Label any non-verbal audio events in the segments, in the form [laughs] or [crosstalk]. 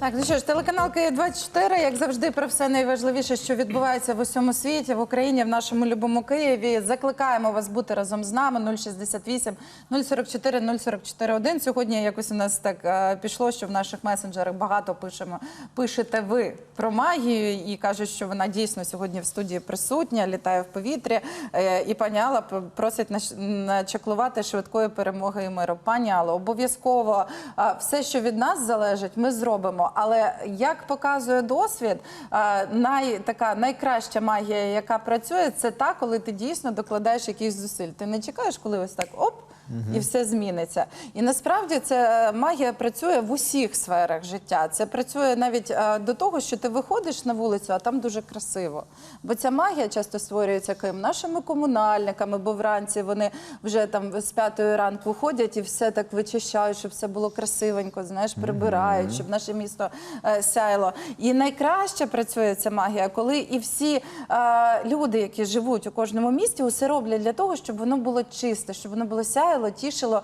Так, ну що ж, телеканал Київ 24, як завжди, про все найважливіше, що відбувається в усьому світі, в Україні, в нашому любому Києві. Закликаємо вас бути разом з нами 068 044 044 1. Сьогодні якось у нас так е, пішло, що в наших месенджерах багато пишемо. Пишете ви про магію і кажуть, що вона дійсно сьогодні в студії присутня, літає в повітрі. Е, І пані Алла просить начеклувати швидкої перемоги і миру. Пані Алло, обов'язково все, що від нас залежить, ми зробимо. Але як показує досвід, най, така найкраща магія, яка працює, це та, коли ти дійсно докладаєш якісь зусиль. Ти не чекаєш, коли ось так оп. І все зміниться. І насправді це е, магія працює в усіх сферах життя. Це працює навіть е, до того, що ти виходиш на вулицю, а там дуже красиво. Бо ця магія часто створюється ким? Нашими комунальниками, бо вранці вони вже там з п'ятої ранку ходять і все так вичищають, щоб все було красивенько, знаєш, прибирають, щоб наше місто е, сяяло. І найкраще працює ця магія, коли і всі люди, які живуть у кожному місті, усе роблять для того, щоб воно було чисте, щоб воно було сяяло, тішило.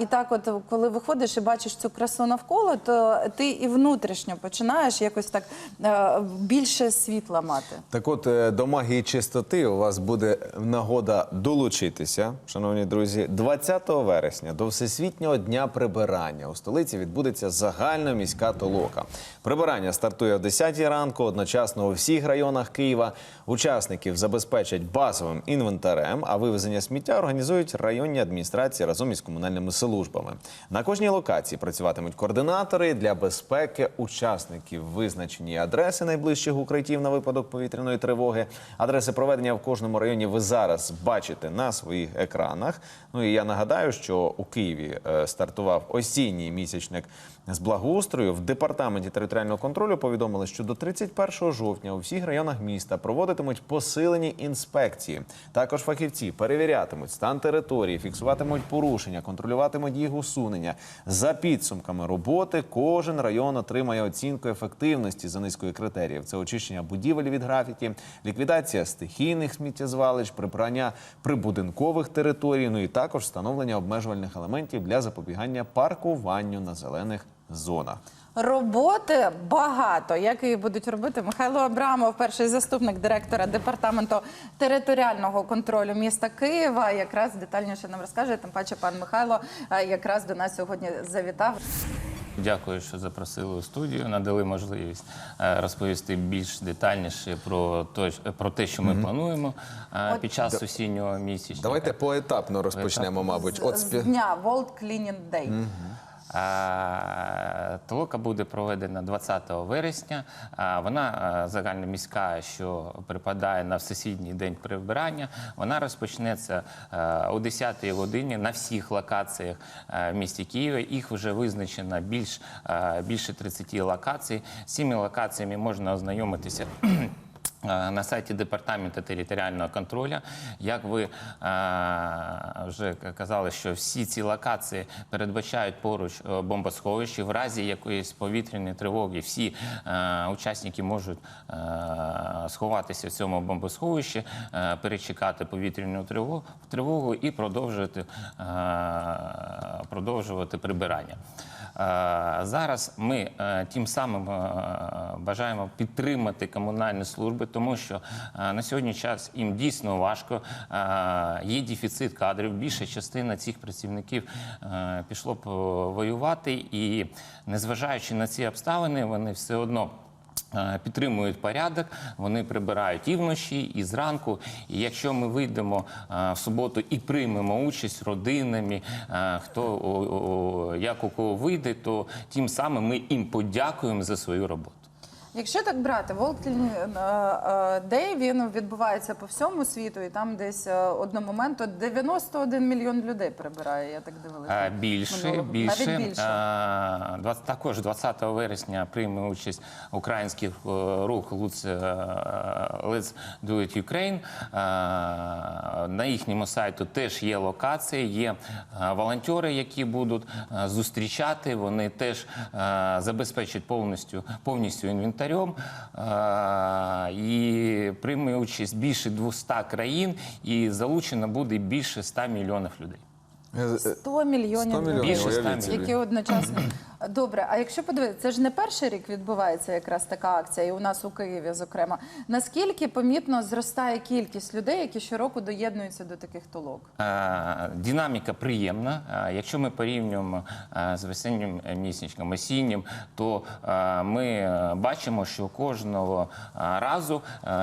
І так, от коли виходиш і бачиш цю красу навколо, то ти і внутрішньо починаєш якось так е, більше світла мати. Так от е, до магії чистоти у вас буде нагода долучитися, шановні друзі. 20 вересня до Всесвітнього дня прибирання у столиці відбудеться загальна міська толока. Прибирання стартує о 10 ранку, одночасно у всіх районах Києва. Учасників забезпечать базовим інвентарем, а вивезення сміття організують районні адміністрації разом із комунальними службами. На кожній локації працюватимуть координатори для безпеки учасників. Визначені адреси найближчих укриттів на випадок повітряної тривоги. Адреси проведення в кожному районі ви зараз бачите на своїх екранах. Ну і я нагадаю, що у Києві е, стартував осінній місячник з благоустрою. В департаменті територіального контролю повідомили, що до 31 жовтня у всіх районах міста проводитимуть посилені інспекції. Також фахівці перевірятимуть стан території, фіксуватимуть порушення, контролюватимуть їх усунення. За підсумками роботи кожен район отримає оцінку ефективності за низкою критеріїв. Це очищення будівель від графіті, ліквідація стихійних сміттєзвалищ, прибрання прибудинкових територій, ну і також встановлення обмежувальних елементів для запобігання паркуванню на зелених зонах. Роботи багато. Як її будуть робити? Михайло Абрамов, перший заступник директора департаменту територіального контролю міста Києва, якраз детальніше нам розкаже. Тим паче, пан Михайло е, якраз до нас сьогодні завітав. Дякую, що запросили у студію, надали можливість е, розповісти більш детальніше про те, про те, що ми плануємо е, От- під час осіннього місячника. Давайте поетапно розпочнемо, мабуть. От з спі... дня World Cleaning Day. Е, Толока буде проведена 20 вересня. Вона загальноміська, що припадає на всесвітній день прибирання. Вона розпочнеться о 10 годині на всіх локаціях в місті Києві. Їх вже визначено більш, більше 30 локацій. З цими локаціями можна ознайомитися. Е, На сайті департаменту територіального контролю, як ви е, вже казали, що всі ці локації передбачають поруч е, бомбосховищі. В разі якоїсь повітряної тривоги всі учасники можуть сховатися в цьому бомбосховищі, перечекати повітряну тривогу, і продовжувати, продовжувати прибирання. Е, Зараз ми е, тим самим е, бажаємо підтримати комунальні служби, тому що на сьогодні час їм дійсно важко. Є дефіцит кадрів. Більша частина цих працівників пішло б воювати, і незважаючи на ці обставини, вони все одно. Е, Підтримують порядок, вони прибирають і вночі, і зранку. І якщо ми вийдемо е, в суботу і приймемо участь родинами, е, хто як у кого вийде, то тим самим ми їм подякуємо за свою роботу. Якщо так брати, World Cleaning е, Day, він відбувається по всьому світу, і там десь е, одного моменту 91 мільйон людей прибирає. Я так дивилася. Більше, Минулого- більше. Навіть більше. Двадцять- Також 20 вересня прийме участь український е, рух Let's, Let's Do It Ukraine. Е, На їхньому сайту теж є локації, є волонтери, які будуть зустрічати. Вони теж забезпечать повністю, повністю інвентарем е, і прийме участь більше 200 країн, і залучено буде більше 100 мільйонів людей. Е, е, 100 мільйонів 100 мільйонів, людей, Більше 100 мільйонів. які одночасно. Добре, а якщо подивитися, це ж не перший рік відбувається якраз така акція, і у нас у Києві, зокрема. Наскільки помітно зростає кількість людей, які щороку доєднуються до таких толок? Е, Динаміка приємна. Е, Якщо ми порівнюємо е, з весеннім місячним, осіннім, то ми бачимо, що кожного разу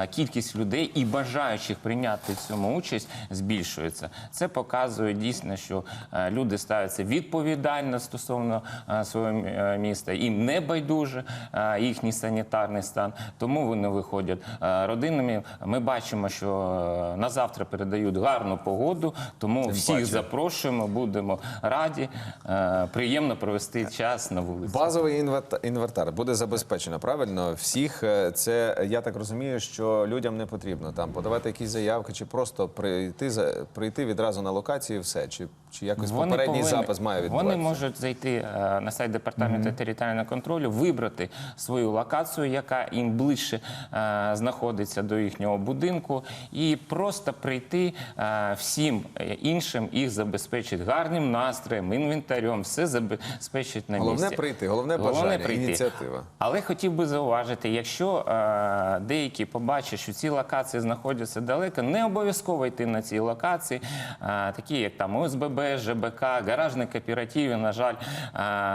кількість людей і бажаючих прийняти цьому участь збільшується. Це показує дійсно, що люди ставляться відповідально стосовно свого міста. Їм не байдуже е, їхній санітарний стан, тому вони виходять е, родинами. Ми бачимо, що е, на завтра передають гарну погоду, тому всіх паче. запрошуємо, будемо раді. Е, Приємно провести час на вулиці. Базовий інверта- інвертар буде забезпечено, правильно? Всіх е, це я так розумію, що людям не потрібно там подавати якісь заявки, чи просто прийти прийти відразу на локацію, і все, чи, чи якось попередній запис має відбуватися? Вони можуть зайти е, на сайт департаменту територіального контролю, вибрати свою локацію, яка їм ближче е, знаходиться до їхнього будинку, і просто прийти е, всім іншим їх забезпечить гарним настроєм, інвентарем, все забезпечить на Головне місці. прийти, головне бажання, ініціатива. Але хотів би зауважити, якщо деякі побачать, що ці локації знаходяться далеко, не обов'язково йти на ці локації, такі як там ОСББ, ЖБК, гаражні кооперативи. На жаль,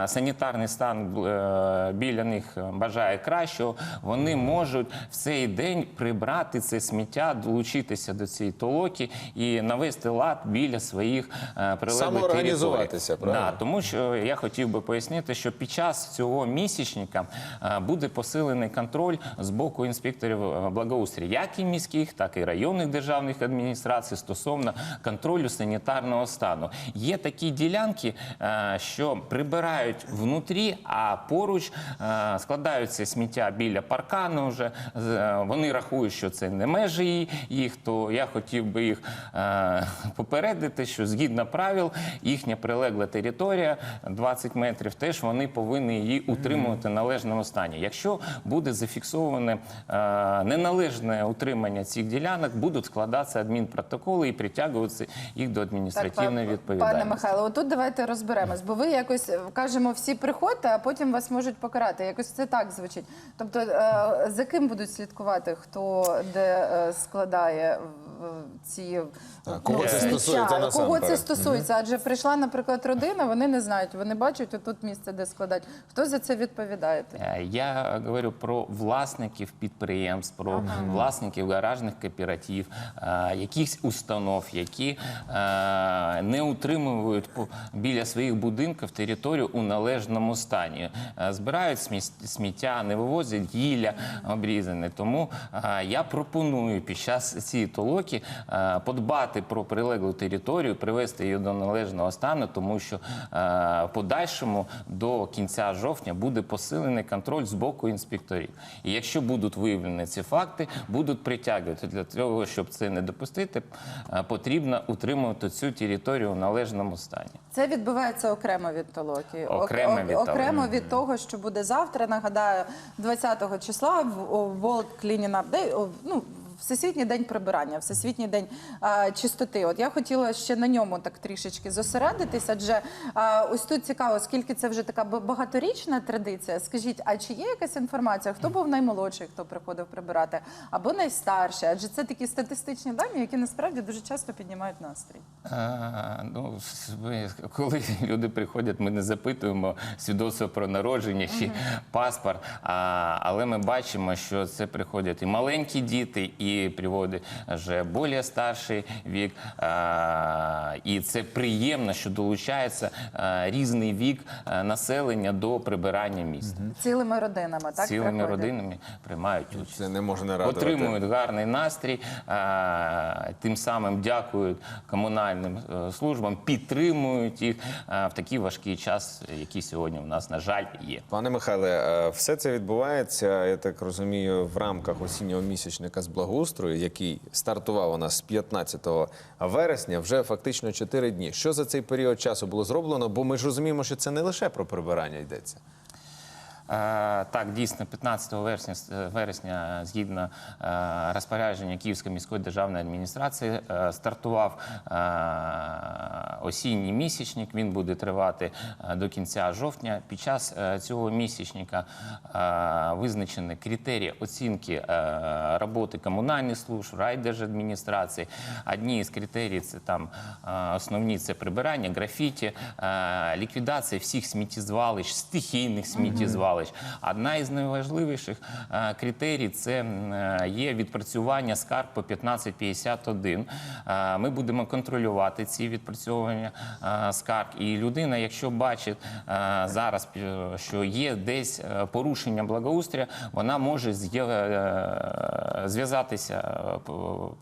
санітарний стан е, біля них бажає кращого. Вони можуть в цей день прибрати це сміття, долучитися до цієї толоки і навести лад біля своїх е, прилеглих Самоорганізуватися, територій. правильно? Да, тому що я хотів би пояснити, що під час цього місячника е, буде посилений контроль з боку інспекторів благоустрою, як і міських, так і районних державних адміністрацій стосовно контролю санітарного стану. Є такі ділянки, е, що прибирають внутрі, а поруч е, складаються сміття біля паркану. Вже е, вони рахують, що це не межі їх. То я хотів би їх [laughs] попередити, що згідно правил їхня прилегла територія 20 метрів, теж вони повинні її утримувати в належному стані. Якщо буде зафіксоване неналежне утримання цих ділянок, будуть складатися адмінпротоколи і притягуватися їх до адміністративної па- відповідальності. Пане Михайло, отут давайте розберемось, бо ви якось е, кажемо, всі приходьте, а потім вас можуть покарати. Якось це так звучить. Тобто, е, за ким будуть слідкувати, хто де е, складає ці Так, кого це сміття? стосується Кого це стосується? Адже прийшла, наприклад, родина, вони не знають, вони бачать отут місце, де складати. Хто за це відповідає? Я говорю про власників підприємств, про власників гаражних кооператив, е, якихось установ, які не утримують по- біля своїх будинків територію у належному стані. Е, Збирають сміття, не вивозять гілля обрізане. Тому е, я пропоную під час цієї толоки е, подбати про прилеглу територію, привести її до належного стану, тому що в подальшому до кінця жовтня буде посилений контроль з боку інспекторів. І якщо будуть виявлені ці факти, будуть притягувати для того, щоб це не допустити, потрібно утримувати цю територію в належному стані. Це відбувається окремо від толоки. Окремо від окремо від того, що буде завтра. Нагадаю, 20 числа в о, World Cleaning Up Day, ну, Всесвітній день прибирання, Всесвітній день а, чистоти. От я хотіла ще на ньому так трішечки зосередитися, адже а, ось тут цікаво, оскільки це вже така багаторічна традиція. Скажіть, а чи є якась інформація, хто був наймолодший, хто приходив прибирати, або найстарший? Адже це такі статистичні дані, які насправді дуже часто піднімають настрій. А, ну, ви, коли люди приходять, ми не запитуємо свідоцтво про народження чи паспорт. А, але ми бачимо, що це приходять і маленькі діти, і приводять вже більш старший вік. І це приємно, що долучається різний вік населення до прибирання міста. Цілими родинами, так Цілими приходять? родинами приймають участь. Це не може не радувати. Отримують гарний настрій, тим самим дякують комунальним е, службам, підтримують їх в такий важкий час, який сьогодні у нас, на жаль, є. Пане Михайле, е, все це відбувається, я так розумію, в рамках осіннього місячника з благоустрою, який стартував у нас з 15 вересня, вже фактично 4 дні. Що за цей період часу було зроблено? Бо ми ж розуміємо, що це не лише про прибирання йдеться. Е, Так, дійсно, 15 вересня, вересня згідно е, розпорядження Київської міської державної адміністрації, е, стартував е, осінній місячник. Він буде тривати е, до кінця жовтня. Під час е, цього місячника е, визначені критерії оцінки е, роботи комунальних служб, райдержадміністрації. Одні з критерій це там е, основні це прибирання, графіті, е, ліквідація всіх сміттєзвалищ, стихійних сміттєзвалищ. Одна із найважливіших е, критерій це е, є відпрацювання скарг по 1551. Е, Ми будемо контролювати ці відпрацьовування скарг. І людина, якщо бачить зараз, що є десь порушення благоустрія, вона може зв'язатися,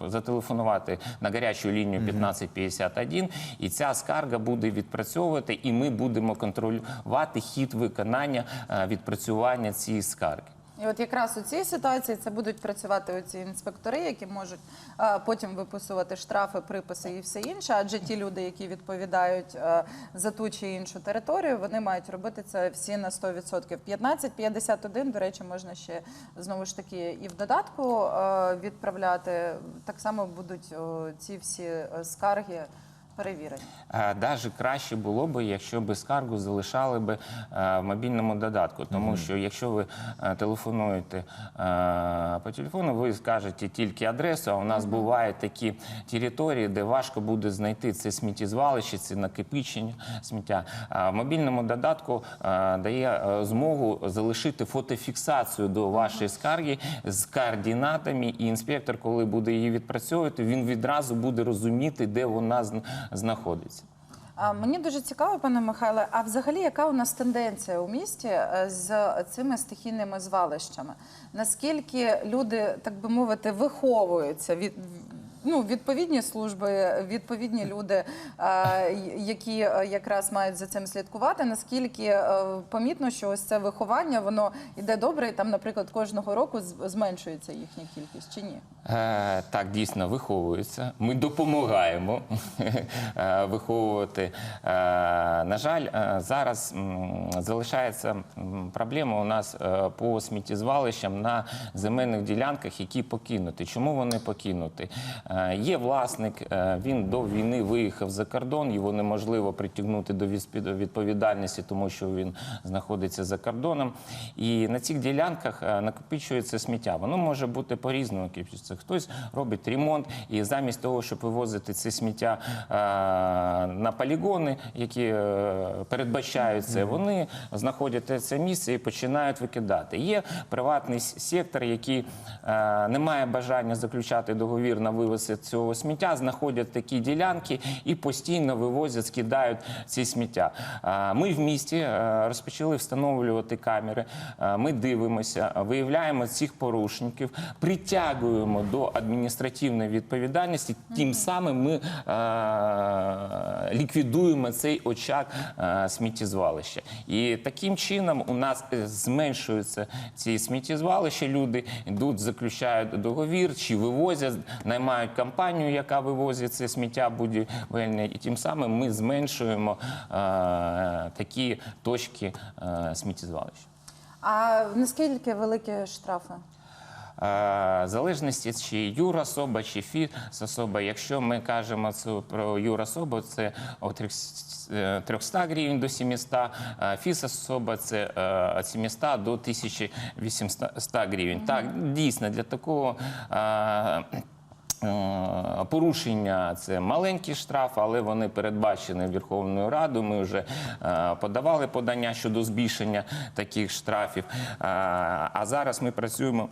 зателефонувати на гарячу лінію 1551, і ця скарга буде відпрацьовувати, і ми будемо контролювати хід виконання е, відпрацювання цієї скарги. І от якраз у цій ситуації це будуть працювати оці інспектори, які можуть а, потім виписувати штрафи, приписи і все інше. Адже ті люди, які відповідають а, за ту чи іншу територію, вони мають робити це всі на 100%. 1551, до речі, можна ще знову ж таки і в додатку а, відправляти. Так само будуть о, ці всі е, скарги перевірені. Е, Даже краще було б, якщо би скаргу залишали би е, в мобільному додатку. Тому що якщо ви е, телефонуєте по телефону, ви скажете тільки адресу. А у нас бувають такі території, де важко буде знайти це сміттєзвалище, це накопичення сміття. А в мобільному додатку дає змогу залишити фотофіксацію до вашої скарги з координатами, і інспектор, коли буде її відпрацьовувати, він відразу буде розуміти, де вона знаходиться. Мені дуже цікаво, пане Михайле, а взагалі яка у нас тенденція у місті е, з цими стихійними звалищами? Наскільки люди, так би мовити, виховуються від ну, відповідні служби, відповідні люди, е, які е, якраз мають за цим слідкувати? Наскільки е, помітно, що ось це виховання воно йде добре, і там, наприклад, кожного року зменшується їхня кількість чи ні? Так, дійсно виховуються. Ми допомагаємо [laughs] виховувати. На жаль, зараз залишається проблема у нас по сміттєзвалищам на земельних ділянках, які покинуті. Чому вони покинуті? Е, є власник, е, він до війни виїхав за кордон, його неможливо притягнути до відповідальності, тому що він знаходиться за кордоном. І на цих ділянках е, накопичується сміття. Воно може бути по-різному. накопичуватися. Хтось робить ремонт, і замість того, щоб вивозити це сміття на полігони, які передбачають це, вони знаходять це місце і починають викидати. Є приватний сектор, який не має бажання заключати договір на вивез цього сміття, знаходять такі ділянки і постійно вивозять, скидають ці сміття. Е, Ми в місті е, розпочали встановлювати камери. Е, Ми дивимося, виявляємо цих порушників, притягуємо до адміністративної відповідальності. Тим самим ми ліквідуємо цей очаг сміттєзвалища. І таким чином у нас зменшуються ці сміттєзвалища. Люди йдуть, заключають договір чи вивозять, наймають компанію, яка вивозить це сміття будівельне, і тим самим ми зменшуємо е, такі точки е, сміттєзвалища. А наскільки великі штрафи? Е, В залежності чи юрособа, чи фізособа. Якщо ми кажемо про юрособу, це від 300 гривень до 700, е, фізособа це від 700 до 1800 гривень. Так, дійсно, для такого Порушення це маленький штраф, але вони передбачені Верховною Радою. Ми вже е, подавали подання щодо збільшення таких штрафів. Е, А зараз ми працюємо.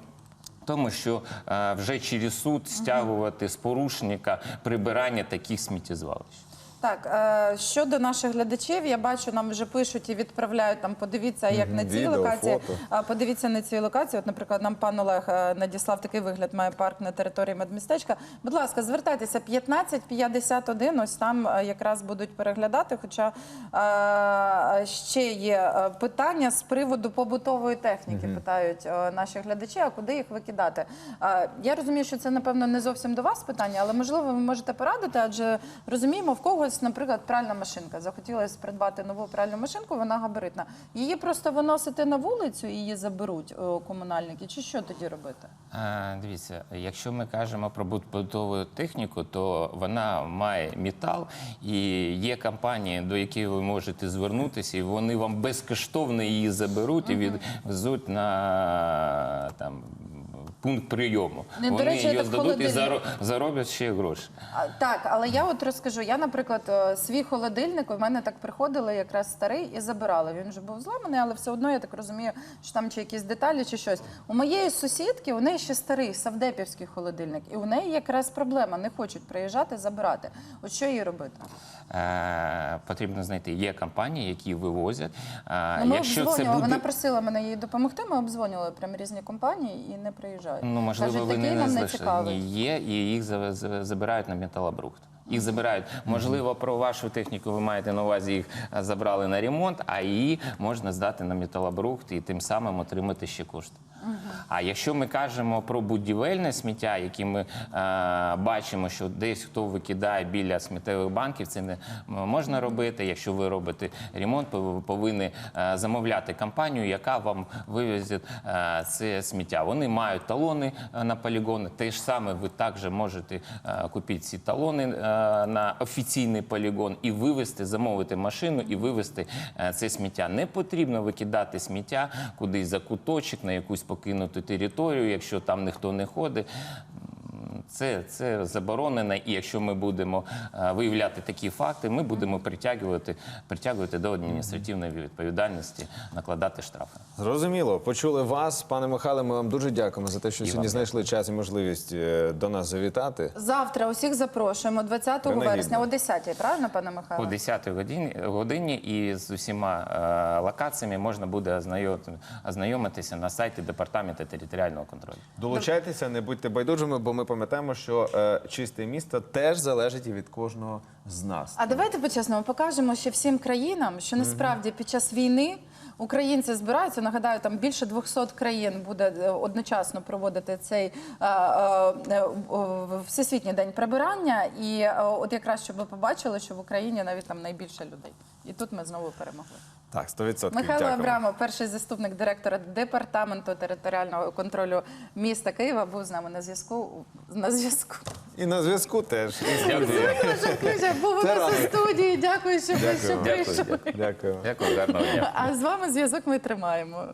Тому що е, вже через суд стягувати з порушника прибирання таких сміттєзвалищ. Так, е, щодо наших глядачів, я бачу, нам вже пишуть і відправляють там. Подивіться, як на цій відео, локації. фото. Подивіться на цій локації. От, наприклад, нам пан Олег е, надіслав такий вигляд. Має парк на території медмістечка. Будь ласка, звертайтеся 1551, Ось там е, якраз будуть переглядати. Хоча ще є питання з приводу побутової техніки. Питають наші глядачі, а куди їх викидати? Я розумію, що це напевно не зовсім до вас питання, але можливо ви можете порадити, адже розуміємо, в когось ось, наприклад, пральна машинка. Захотілося придбати нову пральну машинку, вона габаритна. Її просто виносити на вулицю і її заберуть о, комунальники. Чи що тоді робити? Е, Дивіться, якщо ми кажемо про побутову техніку, то вона має метал, і є компанії, до яких ви можете звернутися, і вони вам безкоштовно її заберуть і відвезуть на там. Пункт прийому. Ну, до речі, її здадуть і заро- зароблять ще гроші. А, так, але я от розкажу. Я, наприклад, е, свій холодильник у мене так приходили якраз старий і забирали. Він вже був зламаний, але все одно я так розумію, що там чи якісь деталі, чи щось. У моєї сусідки у неї ще старий савдепівський холодильник, і у неї якраз проблема. Не хочуть приїжджати забирати. От що їй робити? Е, потрібно знайти. Є компанії, які вивозять. Е, Ну, ми якщо це обдзвонювали. буде Вона просила мене їй допомогти. Ми обдзвонювали прям різні компанії і не приїжджають. Ну, можливо, Кажуть, вони не не знайшли. Ні, Є, і їх за- за- забирають на металобрухт. Їх забирають. Можливо, про вашу техніку ви маєте на увазі їх забрали на ремонт, а її можна здати на металобрухт і тим самим отримати ще кошти. А якщо ми кажемо про будівельне сміття, яке ми е, бачимо, що десь хто викидає біля сміттєвих банків, це не можна робити. Якщо ви робите ремонт, ви повинні е, замовляти компанію, яка вам вивезе е, це сміття. Вони мають талони е, на полігони. Те ж саме ви також можете е, купити ці талони е, на офіційний полігон і вивезти, замовити машину і вивезти е, це сміття. Не потрібно викидати сміття кудись за куточок на якусь покинуту територію, якщо там ніхто не ходить. Це, це заборонено, і якщо ми будемо е, виявляти такі факти, ми будемо притягувати, притягувати до адміністративної відповідальності, накладати штрафи. Зрозуміло, почули вас, пане Михайле. Ми вам дуже дякуємо за те, що І сьогодні вам знайшли час і можливість е, до нас завітати. Завтра усіх запрошуємо 20 вересня о 10 правильно, пане Михайло? О 10 годині, годині і з усіма е, локаціями можна буде ознайомити- ознайомитися на сайті департаменту територіального контролю. Долучайтеся, не будьте байдужими, бо ми пам'ятаємо, що е, чисте місто теж залежить і від кожного з нас. А давайте по-чесному покажемо ще всім країнам, що насправді під час війни українці збираються. Нагадаю, там більше 200 країн буде е, одночасно проводити цей е, е, е, всесвітній день прибирання. І е, от якраз щоб ви побачили, що в Україні навіть там найбільше людей. І тут ми знову перемогли. Так, 100%. Михайло Дякуємо. Абрамов, перший заступник директора департаменту територіального контролю міста Києва, був з нами на зв'язку. На зв'язку. І на зв'язку теж. Дякую. Дуже був у нас у студії. Дякую, що ви Дякую. що Дякую. прийшли. Дякую. Дякую, гарного дня. А з вами зв'язок ми тримаємо.